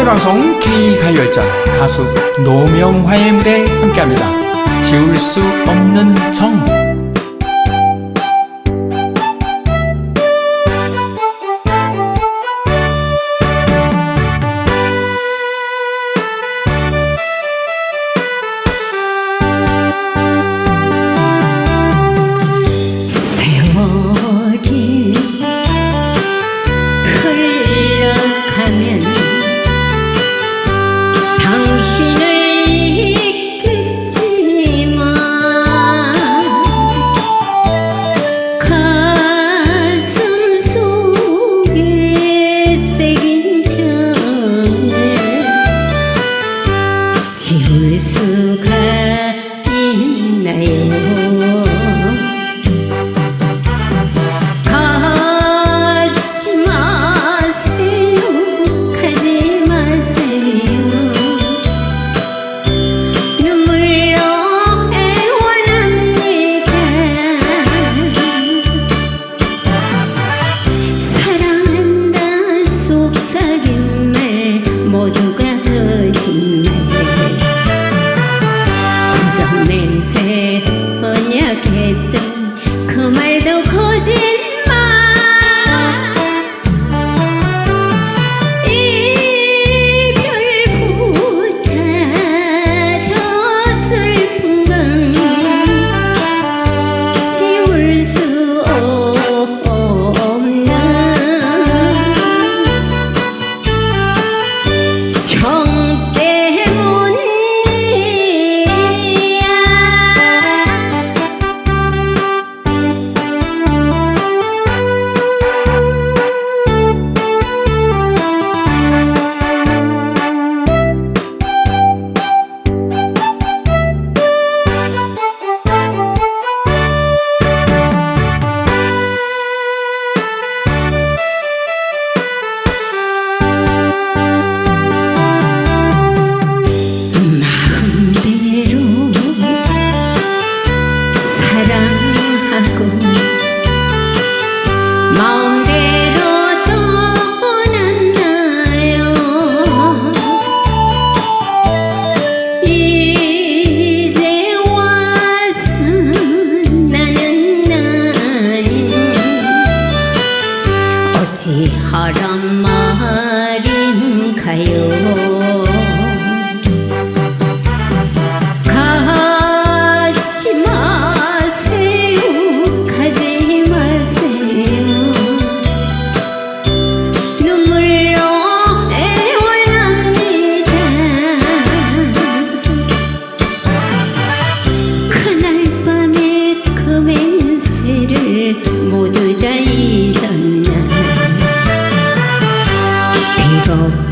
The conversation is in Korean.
사회방송 K가요열전 가수 노명화의 무대 함께합니다. 지울 수 없는 정 수가 있나요? 人生翻訳と 지하란 말인가요 control.